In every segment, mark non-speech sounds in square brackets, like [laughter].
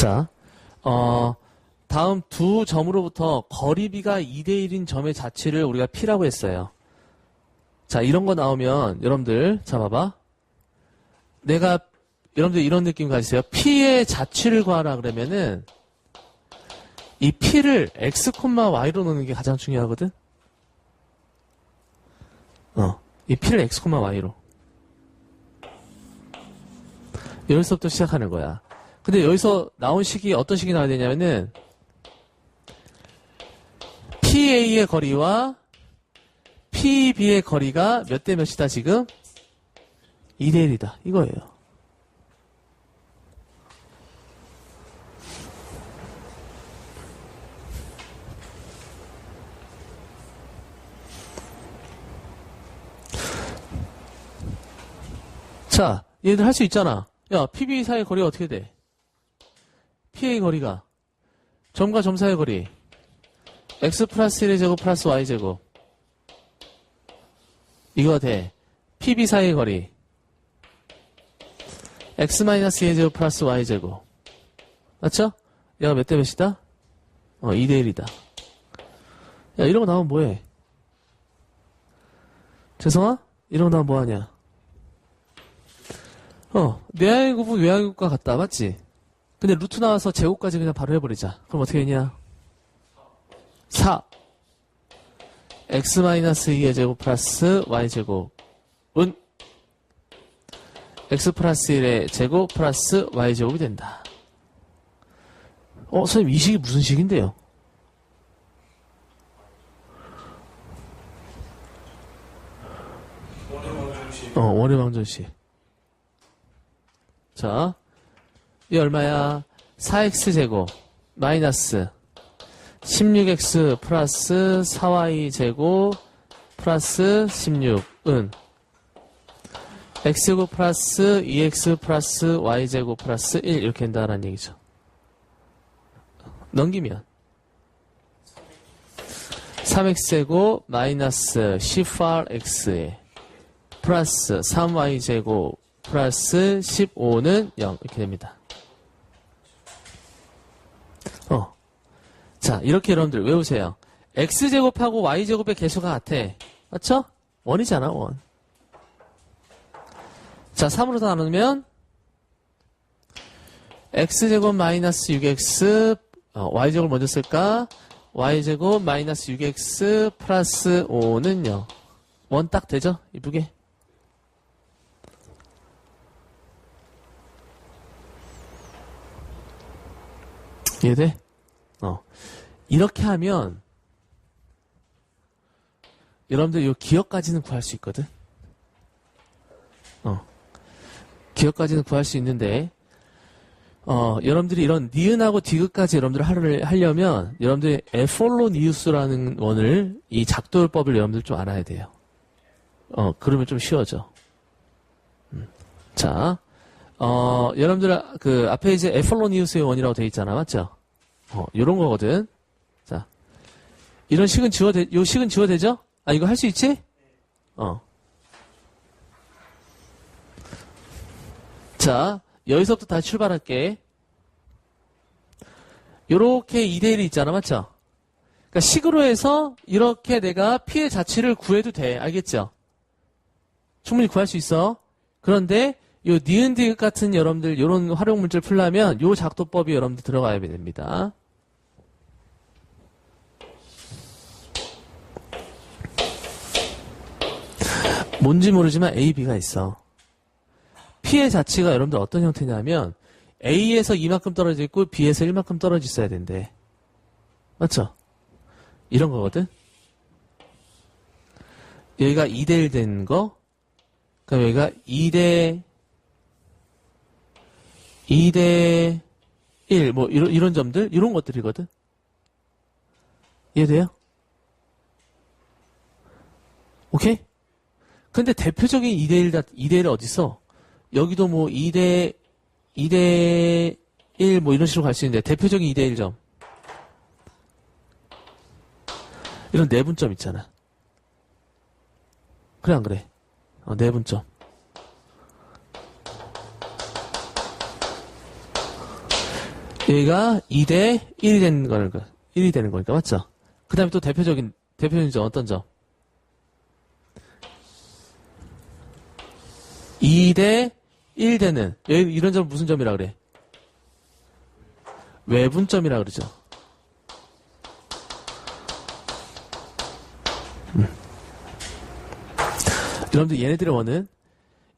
자, 어, 다음 두 점으로부터 거리비가 2대1인 점의 자취를 우리가 P라고 했어요. 자, 이런 거 나오면 여러분들 자 봐봐. 내가 여러분들 이런 느낌 가지세요. P의 자취를 구하라 그러면은 이 P를 X, Y로 넣는 게 가장 중요하거든. 어, 이 P를 X, Y로. 여기서부터 시작하는 거야. 근데 여기서 나온 식이 어떤 식이 나와야 되냐면은 PA의 거리와 PB의 거리가 몇 대 몇이다 지금? 2대 1이다. 이거예요. 자, 얘들 할 수 있잖아. 야, PB 사이의 거리가 어떻게 돼? PA 거리가 점과 점 사이의 거리 x 플러스 1의 제곱 플러스 y 제곱 이거 돼. PB 사이의 거리 x 마이너스 2의 제곱 플러스 y 제곱 맞죠? 얘가 몇 대 몇이다? 어, 2 대 1이다. 야, 이런 거 나오면 뭐해? 재성아? 이런 거 나오면 뭐하냐? 어, 내항의 곱은 외항의 곱과 같다. 맞지? 근데 루트 나와서 제곱까지 그냥 바로 해버리자. 그럼 어떻게 되냐? 4. x-2의 제곱 플러스 y제곱은 x 플러스 1의 제곱 플러스 y제곱이 된다. 어, 선생님, 이 식이 무슨 식인데요? 어, 원의 방정식. 자, 이 얼마야? 4x제곱 마이너스 16x 플러스 4y제곱 플러스 16은 x제곱 플러스 2x 플러스 y제곱 플러스 1 이렇게 된다는 얘기죠. 넘기면 3x제곱 마이너스 18x에 플러스 3y제곱 플러스 15는 0 이렇게 됩니다. 어. 자, 이렇게 여러분들 외우세요. x제곱하고 y제곱의 개수가 같아. 맞죠? 원이잖아, 원. 자, 3으로 나누면 x제곱 마이너스 6x 어, y제곱 먼저 쓸까? y제곱 마이너스 6x 플러스 5는 0. 원딱 되죠? 이쁘게. 이해돼? 어. 이렇게 하면 여러분들 요 기억까지는 구할 수 있거든. 어. 기억까지는 구할 수 있는데 어, 여러분들이 이런 니은하고 디귿까지 여러분들 하를 하려면 여러분들이 에폴로 니우스라는 원을 이 작돌법을 여러분들 좀 알아야 돼요. 어, 그러면 좀 쉬워져. 음. 자, 어, 여러분들 그 앞에 이제 에폴로니우스의 원이라고 되어 있잖아, 맞죠? 어, 요런 거거든. 자, 이런 식은 지워 되, 요 식은 지워 되죠? 아, 이거 할 수 있지? 어. 자, 여기서부터 다시 출발할게. 요렇게 2대1이 있잖아, 맞죠? 그러니까 식으로 해서 이렇게 내가 피의 자취를 구해도 돼. 알겠죠? 충분히 구할 수 있어. 그런데 요 니은 디귿 같은 여러분들 요런 활용 문제를 풀려면 요 작도법이 여러분들 들어가야 됩니다. 뭔지 모르지만 A, B가 있어. P의 자치가 여러분들 어떤 형태냐면 A에서 이만큼 떨어져 있고 B에서 1만큼 떨어져 있어야 된대. 맞죠? 이런 거거든. 여기가 2대1 된 거, 그럼 여기가 2대 2대 1, 뭐, 이런, 이런 점들, 이런 것들이거든. 이해돼요? 오케이? 근데 대표적인 2대1, 2대1 어딨어? 여기도 뭐 2대, 2대 1, 뭐 이런 식으로 갈 수 있는데, 대표적인 2대 1 점. 이런 내분점 있잖아. 그래, 안 그래? 어, 내분점. 얘가 2대 1이 되는 거니까 1이 되는 거니까 맞죠? 그 다음에 또 대표적인 대표적인 점 어떤 점? 2대 1 되는 이런 점 무슨 점이라 그래? 외분점이라 그러죠. 음. 여러분들 얘네들의 원은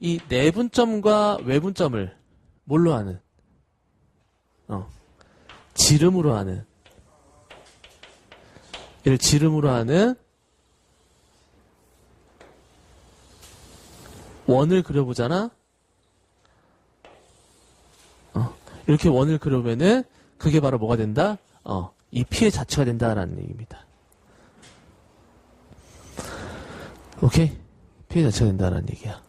이 내분점과 외분점을 뭘로 하는? 어, 지름으로 하는. 얘를 지름으로 하는 원을 그려보잖아? 어, 이렇게 원을 그려보면은 그게 바로 뭐가 된다? 어, 이 피의 자체가 된다라는 얘기입니다. 오케이? 피의 자체가 된다라는 얘기야.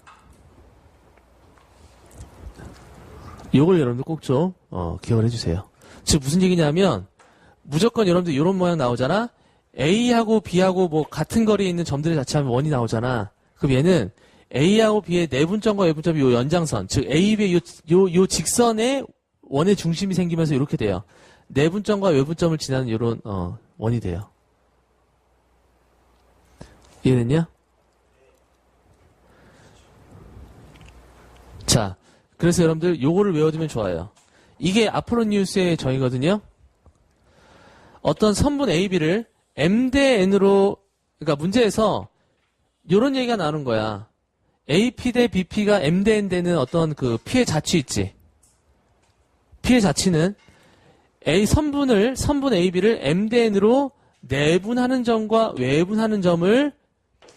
요걸 여러분들 꼭 좀, 어, 기억을 해주세요. 즉, 무슨 얘기냐면, 무조건 여러분들 이런 모양 나오잖아? A하고 B하고 뭐 같은 거리에 있는 점들의 자체하면 원이 나오잖아. 그럼 얘는 A하고 B의 내분점과 외분점이 요 연장선, 즉 A, B의 요, 요, 요 직선에 원의 중심이 생기면서 이렇게 돼요. 내분점과 외분점을 지나는 이런 어, 원이 돼요. 이해됐냐? 자, 그래서 여러분들 요거를 외워두면 좋아요. 이게 아폴로 뉴스의 정의거든요. 어떤 선분 AB를 M 대 N으로 그러니까 문제에서 요런 얘기가 나오는 거야. AP 대 BP가 M 대 N 되는 어떤 그 P의 자취 있지. P의 자취는 A 선분을 선분 AB를 M 대 N으로 내분하는 점과 외분하는 점을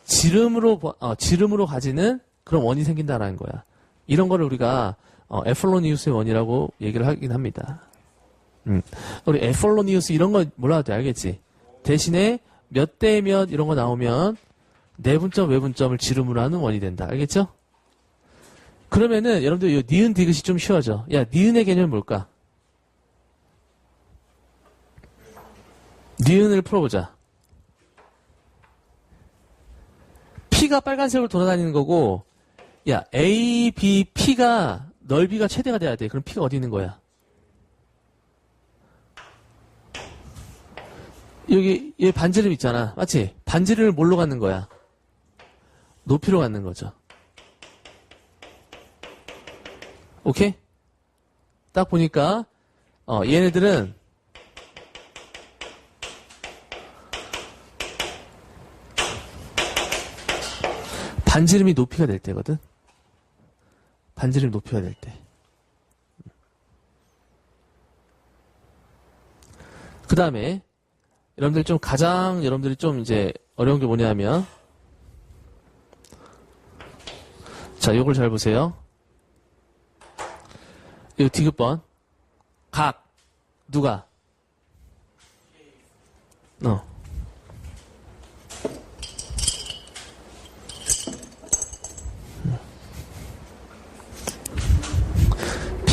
지름으로 보- 어, 지름으로 가지는 그런 원이 생긴다라는 거야. 이런 거를 우리가 어, 에폴로니우스의 원이라고 얘기를 하긴 합니다. 음. 우리 에폴로니우스 이런 거 몰라도 돼 알겠지? 대신에 몇 대 몇 이런 거 나오면 내분점 외분점을 지름으로 하는 원이 된다. 알겠죠? 그러면은 여러분들 이 니은 디귿이 좀 쉬워져. 야 니은의 개념이 뭘까? 니은을 풀어보자. P가 빨간색으로 돌아다니는 거고, 야, A, B, P가 넓이가 최대가 돼야 돼. 그럼 P가 어디 있는 거야? 여기, 여기 반지름 있잖아. 맞지? 반지름을 뭘로 갖는 거야? 높이로 갖는 거죠. 오케이? 딱 보니까, 어, 얘네들은 반지름이 높이가 될 때거든. 반지름 높이가 될 때. 그 다음에 여러분들 좀 가장 여러분들이 좀 이제 어려운 게 뭐냐면 자 요걸 잘 보세요. 이 디귿번 각 누가 어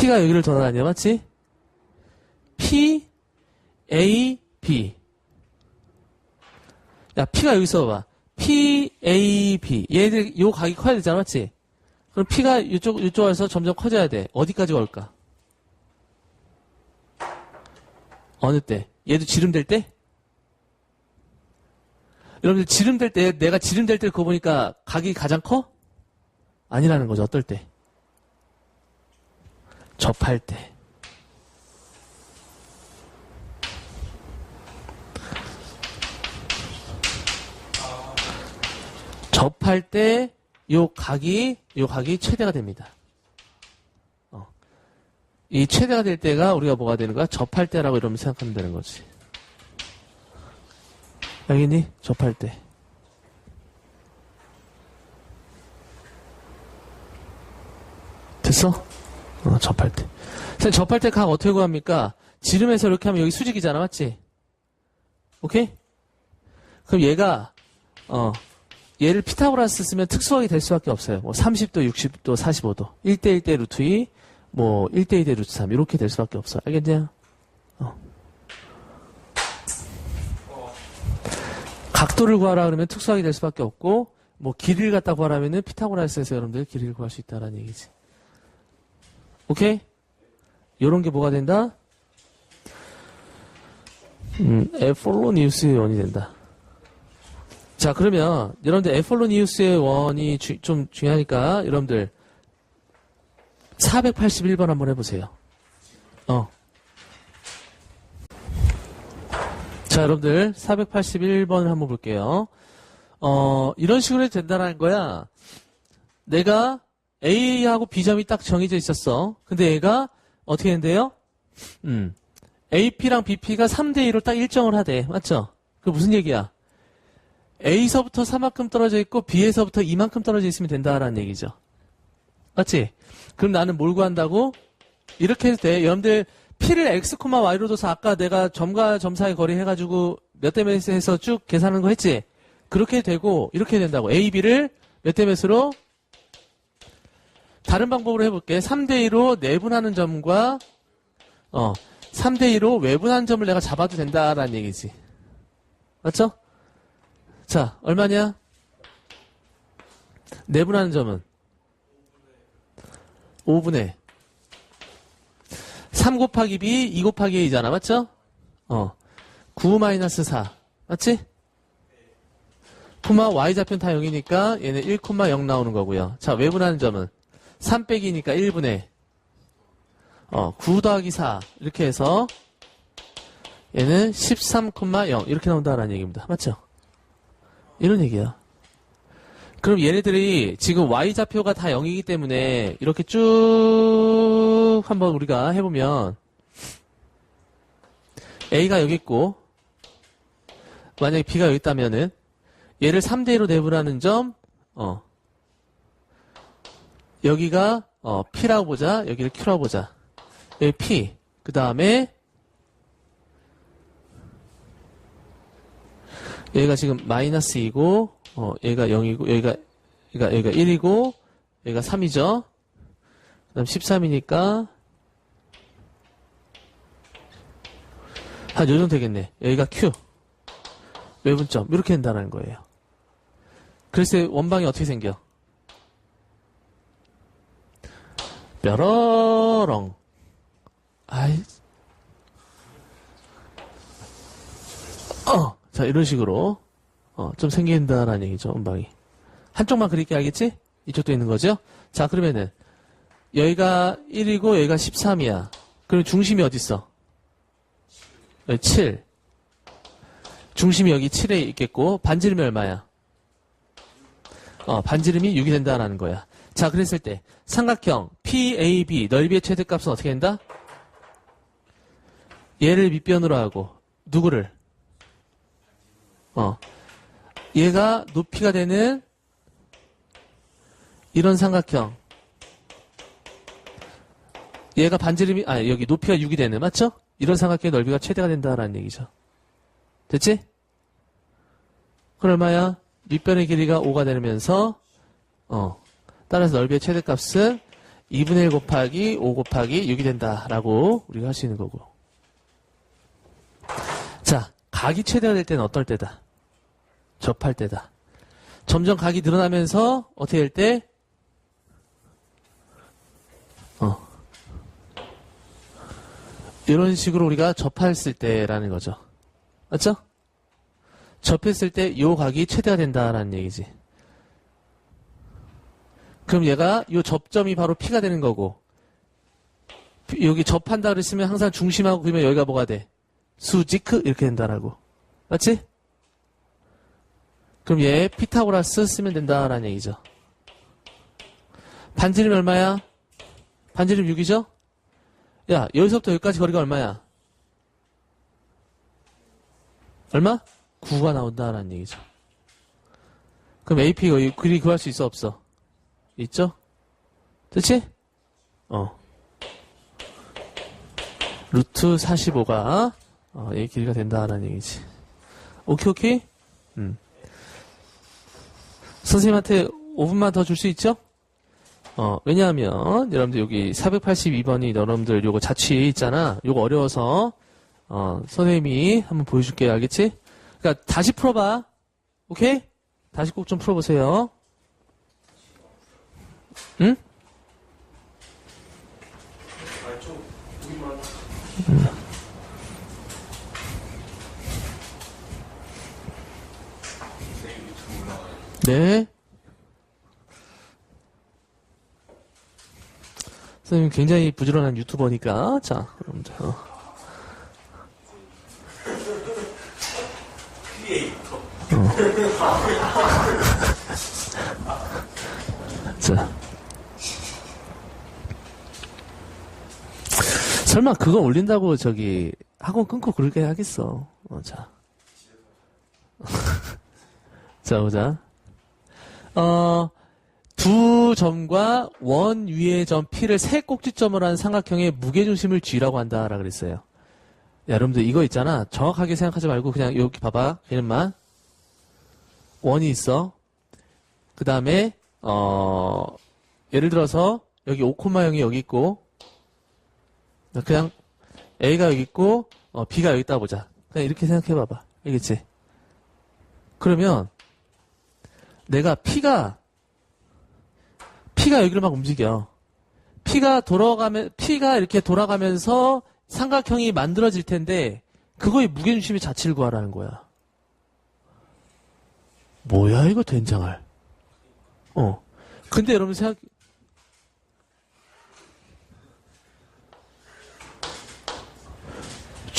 P가 여기를 돌아다녀, 맞지? P, A, B. 야, P가 여기서 봐. P, A, B. 얘들, 요 각이 커야 되잖아, 맞지? 그럼 P가 이쪽, 이쪽에서 점점 커져야 돼. 어디까지 올까? 어느 때? 얘도 지름될 때? 여러분들 지름될 때, 내가 지름될 때 그거 보니까 각이 가장 커? 아니라는 거죠, 어떨 때? 접할 때. 접할 때, 요 각이, 요 각이 최대가 됩니다. 어. 이 최대가 될 때가 우리가 뭐가 되는 거야? 접할 때라고 이러면 생각하면 되는 거지. 알겠니? 접할 때. 됐어? 어, 접할 때. 선생님, 접할 때 각 어떻게 구합니까? 지름에서 이렇게 하면 여기 수직이잖아, 맞지? 오케이? 그럼 얘가, 어, 얘를 피타고라스 쓰면 특수하게 될 수밖에 없어요. 뭐 30도, 60도, 45도. 1대 1 대 루트 2, 뭐 1대 2 대 루트 3. 이렇게 될 수밖에 없어. 알겠냐? 어. 각도를 구하라 그러면 특수하게 될 수밖에 없고, 뭐 길이를 갖다 구하라면은 피타고라스에서 여러분들 길이를 구할 수 있다라는 얘기지. 오케이? 요런 게 뭐가 된다? 음, 에폴로 뉴스의 원이 된다. 자, 그러면 여러분들 에폴로 뉴스의 원이 주- 좀 중요하니까 여러분들 481번 한번 해보세요. 어. 자, 여러분들 481번 한번 볼게요. 어, 이런 식으로 해도 된다는 거야. 내가 A하고 B점이 딱 정해져 있었어. 근데 얘가 어떻게 된대요? 음. AP랑 BP가 3대2로 딱 일정을 하대. 맞죠? 그 무슨 얘기야? A서부터 3만큼 떨어져 있고 B에서부터 2만큼 떨어져 있으면 된다라는 얘기죠. 맞지? 그럼 나는 뭘 구한다고? 이렇게 해도 돼. 여러분들 P를 X, Y로 둬서 아까 내가 점과 점 사이 거리 해가지고 몇 대 몇에서 쭉 계산하는 거 했지? 그렇게 되고 이렇게 된다고. A, B를 몇 대 몇으로? 다른 방법으로 해볼게. 3대2로 내분하는 점과 어 3대2로 외분하는 점을 내가 잡아도 된다라는 얘기지. 맞죠? 자, 얼마냐? 내분하는 점은 5분의 3 곱하기 B, 2 곱하기 A잖아. 맞죠? 어. 9 마이너스 4. 맞지? 코마 Y좌표는 다 0이니까 얘는 1, 0 나오는 거고요. 자, 외분하는 점은 3 빼기니까 1분의 어, 9 더하기 4 이렇게 해서 얘는 13,0 이렇게 나온다라는 얘기입니다. 맞죠? 이런 얘기야. 그럼 얘네들이 지금 y좌표가 다 0이기 때문에 이렇게 쭉 한번 우리가 해보면 a가 여기 있고 만약에 b가 여기 있다면은 얘를 3대1로 내분하는 점 어, 여기가 어, p라고 보자 여기를 q라고 보자 여기 p 그 다음에 얘가 지금 마이너스 2고, 어, 얘가 0이고, 여기가, 여기가, 여기가 1이고, 여기가 3이죠? 그 다음 13이니까, 한 요 정도 되겠네. 여기가 Q. 외분점. 이렇게 된다는 거예요. 그래서 원방이 어떻게 생겨? 뾰로롱. 아이. 어. 자, 이런 식으로, 어, 좀 생긴다라는 얘기죠, 원방이. 한쪽만 그릴게 알겠지? 이쪽도 있는 거죠? 자, 그러면은, 여기가 1이고, 여기가 13이야. 그럼 중심이 어딨어? 여기 7. 중심이 여기 7에 있겠고, 반지름이 얼마야? 어, 반지름이 6이 된다라는 거야. 자, 그랬을 때, 삼각형, PAB, 넓이의 최대값은 어떻게 된다? 얘를 밑변으로 하고, 누구를? 어. 얘가 높이가 되는 이런 삼각형. 얘가 반지름이, 아, 여기 높이가 6이 되는, 맞죠? 이런 삼각형의 넓이가 최대가 된다라는 얘기죠. 됐지? 그럼 얼마야? 밑변의 길이가 5가 되면서, 어, 따라서 넓이의 최대값은 2분의 1 곱하기 5 곱하기 6이 된다라고 우리가 할 수 있는 거고. 자, 각이 최대가 될 때는 어떨 때다? 접할 때다. 점점 각이 늘어나면서 어떻게 될 때? 어. 이런 식으로 우리가 접했을 때라는 거죠. 맞죠? 접했을 때 요 각이 최대가 된다라는 얘기지. 그럼 얘가 요 접점이 바로 P가 되는 거고 여기 접한다 그랬으면 항상 중심하고 그러면 여기가 뭐가 돼? 수지크 이렇게 된다라고. 맞지? 그럼 얘 피타고라스 쓰면 된다라는 얘기죠. 반지름이 얼마야? 반지름 6이죠? 야, 여기서부터 여기까지 거리가 얼마야? 얼마? 9가 나온다라는 얘기죠. 그럼 AP 가 그리 구할 수 있어 없어? 있죠? 그치? 어. 루트 45가 어, 이 길이가 된다라는 얘기지. 오케이 오케이? 음. 선생님한테 5분만 더 줄 수 있죠? 어, 왜냐하면, 여러분들 여기 482번이 여러분들 요거 자취 있잖아. 요거 어려워서, 어, 선생님이 한번 보여줄게요. 알겠지? 그니까 다시 풀어봐. 오케이? 다시 꼭 좀 풀어보세요. 응? 네. 선생님 굉장히 부지런한 유튜버니까 자 그럼 저 어. 어. [laughs] 설마 그거 올린다고 저기 학원 끊고 그렇게 하겠어. 어, 자. [laughs] 자, 보자. 어, 두 점과 원 위의 점 P를 세 꼭지점으로 한 삼각형의 무게중심을 G라고 한다라 그랬어요. 야, 여러분들 이거 있잖아. 정확하게 생각하지 말고 그냥 여기 봐봐. 이름만. 원이 있어. 그 다음에, 어, 예를 들어서 여기 5,0이 여기 있고, 그냥 A가 여기 있고, 어, B가 여기 있다 보자. 그냥 이렇게 생각해 봐봐. 알겠지? 그러면 내가 P가 P가 여기를 막 움직여. P가 돌아가면 P가 이렇게 돌아가면서 삼각형이 만들어질 텐데 그거의 무게중심의 자체를 구하라는 거야. 뭐야 이거 된장알. 어. 근데 여러분 생각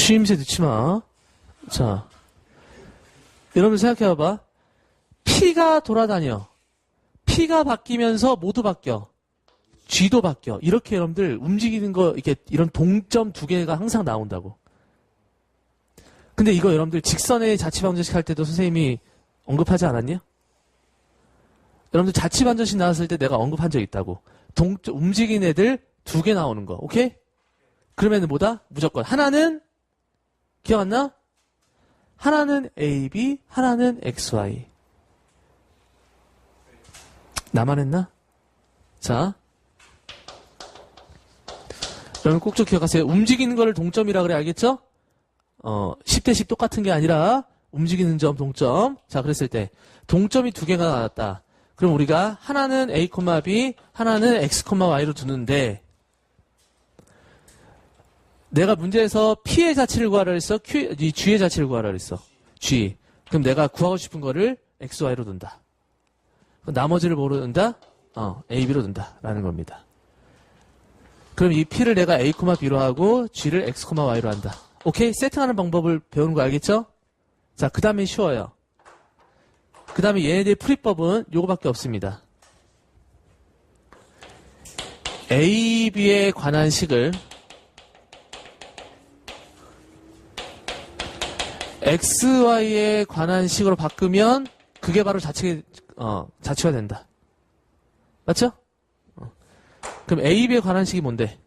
취임새 넣지 마. 자. 여러분 생각해봐봐. P가 돌아다녀. P가 바뀌면서 모두 바뀌어. G도 바뀌어. 이렇게 여러분들 움직이는 거, 이렇게 이런 동점 두 개가 항상 나온다고. 근데 이거 여러분들 직선의 자치방정식 할 때도 선생님이 언급하지 않았냐? 여러분들 자치방정식 나왔을 때 내가 언급한 적 있다고. 동, 움직이는 애들 두 개 나오는 거. 오케이? 그러면은 뭐다? 무조건. 하나는, 기억 안 나? 하나는 AB, 하나는 XY. 나만 했나? 자. 여러분 꼭 좀 기억하세요. 움직이는 거를 동점이라 그래, 알겠죠? 어, 10대 10 똑같은 게 아니라, 움직이는 점 동점. 자, 그랬을 때, 동점이 두 개가 나왔다. 그럼 우리가 하나는 A, B, 하나는 X, Y로 두는데, 내가 문제에서 P의 자치를 구하라 그랬어? Q, 이 G의 자치를 구하라 그랬어. G. 그럼 내가 구하고 싶은 거를 X, Y로 둔다. 나머지를 뭐로 둔다? 어, A, B로 둔다. 라는 겁니다. 그럼 이 P를 내가 A, B로 하고 G를 X, Y로 한다. 오케이? 세팅하는 방법을 배우는 거 알겠죠? 자, 그 다음에 쉬워요. 그 다음에 얘네들의 풀이법은 요거밖에 없습니다. A, B에 관한 식을 XY에 관한 식으로 바꾸면 그게 바로 자치, 어, 자치가 된다. 맞죠? 어. 그럼 A, B에 관한 식이 뭔데?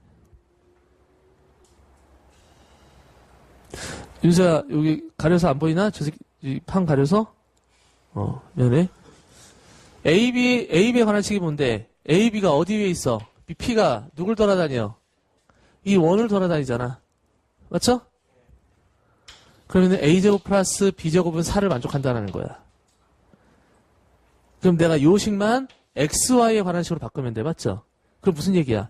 윤서야, 여기 가려서 안 보이나? 저 새끼, 판 가려서? 어, 미안해. A, B, A, B에 관한 식이 뭔데? A, B가 어디 위에 있어? P가 누굴 돌아다녀? 이 원을 돌아다니잖아. 맞죠? 그러면 A제곱 플러스 B제곱은 4를 만족한다는 거야. 그럼 내가 요식만 XY에 관한 식으로 바꾸면 돼. 맞죠? 그럼 무슨 얘기야?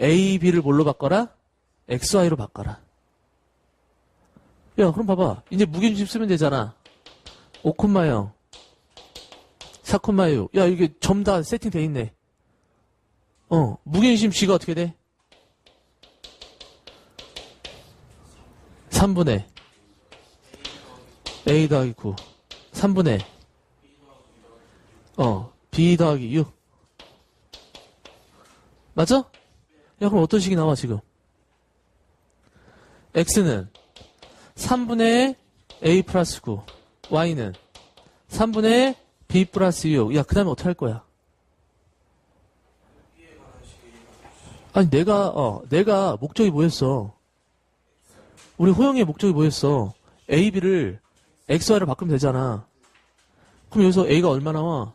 A, B를 뭘로 바꿔라? XY로 바꿔라. 야, 그럼 봐봐. 이제 무게중심 쓰면 되잖아. 5,0, 4,6. 야, 이게 점 다 세팅돼 있네. 어, 무게중심 G가 어떻게 돼? 3분의 A 더하기 9. 3분의 어, B 더하기 6. 맞아? 야, 그럼 어떤 식이 나와, 지금? X는 3분의 A 플러스 9. Y는 3분의 B 플러스 6. 야, 그 다음에 어떻게 할 거야? 아니, 내가, 어, 내가 목적이 뭐였어? 우리 호영이의 목적이 뭐였어? A, B를 XY를 바꾸면 되잖아. 그럼 여기서 A가 얼마 나와?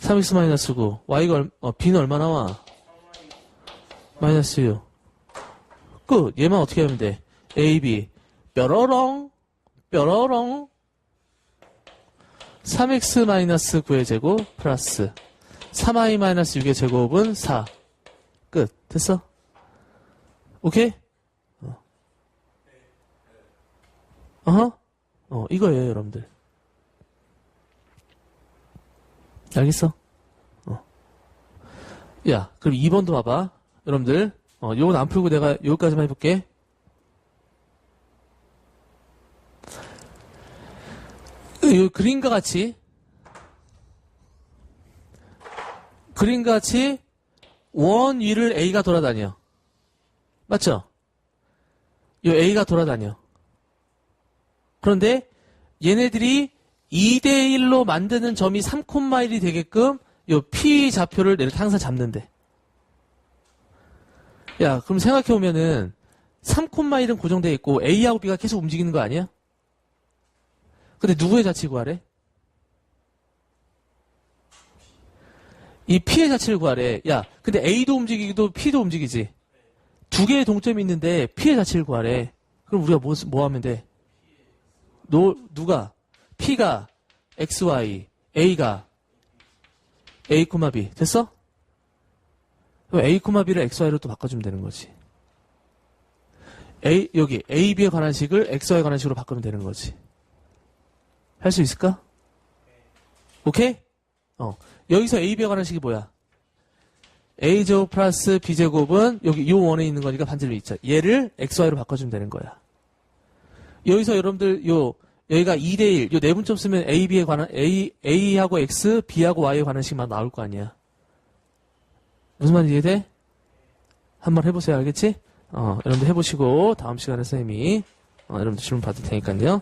3x 마이너스 9. Y가, 얼, 어, B는 얼마 나와? 마이너스 6. 끝. 얘만 어떻게 하면 돼? A, B. 뾰로롱, 뾰로롱. 3x 마이너스 9의 제곱 플러스 3i 마이너스 6의 제곱은 4. 끝. 됐어? 오케이? 어허? 어, 이거예요, 여러분들. 알겠어? 어. 야, 그럼 2번도 봐봐. 여러분들, 어, 요건 안 풀고 내가 여기까지만 해볼게. 이 그림과 같이, 그림과 같이 원 위를 A가 돌아다녀. 맞죠? 요 A가 돌아다녀. 그런데 얘네들이 2대1로 만드는 점이 3콤마일이 되게끔 요 P 좌표를 내가 항상 잡는데. 야, 그럼 생각해보면은 3콤마일은 고정되어 있고 A하고 B가 계속 움직이는 거 아니야? 근데 누구의 자치 구하래? 이 P의 자치를 구하래. 야, 근데 A도 움직이기도 P도 움직이지. 두 개의 동점이 있는데 P의 자치를 구하래. 그럼 우리가 뭐, 뭐 하면 돼? 노, 누가? P가 XY, A가 A, B. 됐어? 그럼 A, B를 XY로 또 바꿔주면 되는 거지. A, 여기 A, B에 관한 식을 XY에 관한 식으로 바꾸면 되는 거지. 할 수 있을까? 오케이? 어. 여기서 A, B에 관한 식이 뭐야? A제곱 플러스 B제곱은 여기 요 원에 있는 거니까 반대로 있죠. 얘를 XY로 바꿔주면 되는 거야. 여기서 여러분들 요 여기가 2대1, 요 네분점 쓰면 A, B에 관한, A, A하고 X, B하고 Y에 관한 식만 나올 거 아니야. 무슨 말인지 이해돼? 한번 해보세요. 알겠지? 어, 여러분들 해보시고, 다음 시간에 선생님이, 어, 여러분들 질문 받을 테니까요.